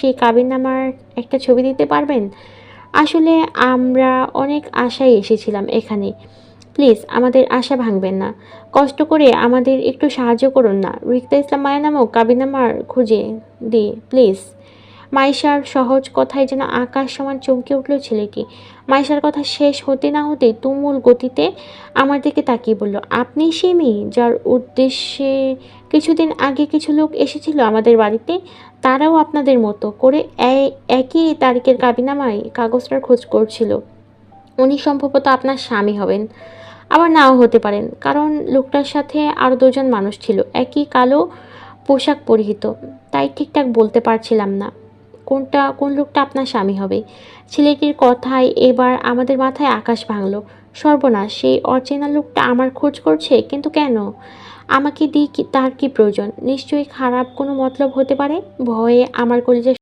সেই কাবিনামার একটা ছবি দিতে পারবেন? আসলে আমরা অনেক আশায় এসেছিলাম এখানে। প্লিজ, আমাদের আশা ভাঙবেন না। কষ্ট করে আমাদের একটু সাহায্য করুন না। রিক্তা ইসলাম মায়া নামক কাবিনামার খুঁজে দি প্লিজ। মাইশার সহজ কথায় যেন আকাশ সমান চমকে উঠল ছেলেটি। মাইশার কথা শেষ হতে না হতে তুমুল গতিতে আমার দিকে তাকিয়ে বলল, আপনি সেই মেয়ে যার উদ্দেশ্যে কিছুদিন আগে কিছু লোক এসেছিল আমাদের বাড়িতে? তারাও আপনাদের মতো করে একই তারিখের কাবিনামায় কাগজটার খোঁজ করছিল। উনি সম্ভবত আপনার স্বামী হবেন। আবার নাও হতে পারেন, কারণ লোকটার সাথে আরও দুজন মানুষ ছিল, একই কালো পোশাক পরিহিত। তাই ঠিকঠাক বলতে পারছিলাম না। কোনটা, কোন লোকটা আপনার স্বামী হবে? ছেলেটির কথায় এবার আমাদের মাথায় আকাশ ভাঙল। সর্বনাশ, সেই অচেনা লোকটা আমার খোঁজ করছে, কিন্তু কেন? আমাকে দিয়ে তার কি প্রয়োজন? নিশ্চয়ই খারাপ কোনো মতলব হতে পারে? ভয়ে আমার কলেজে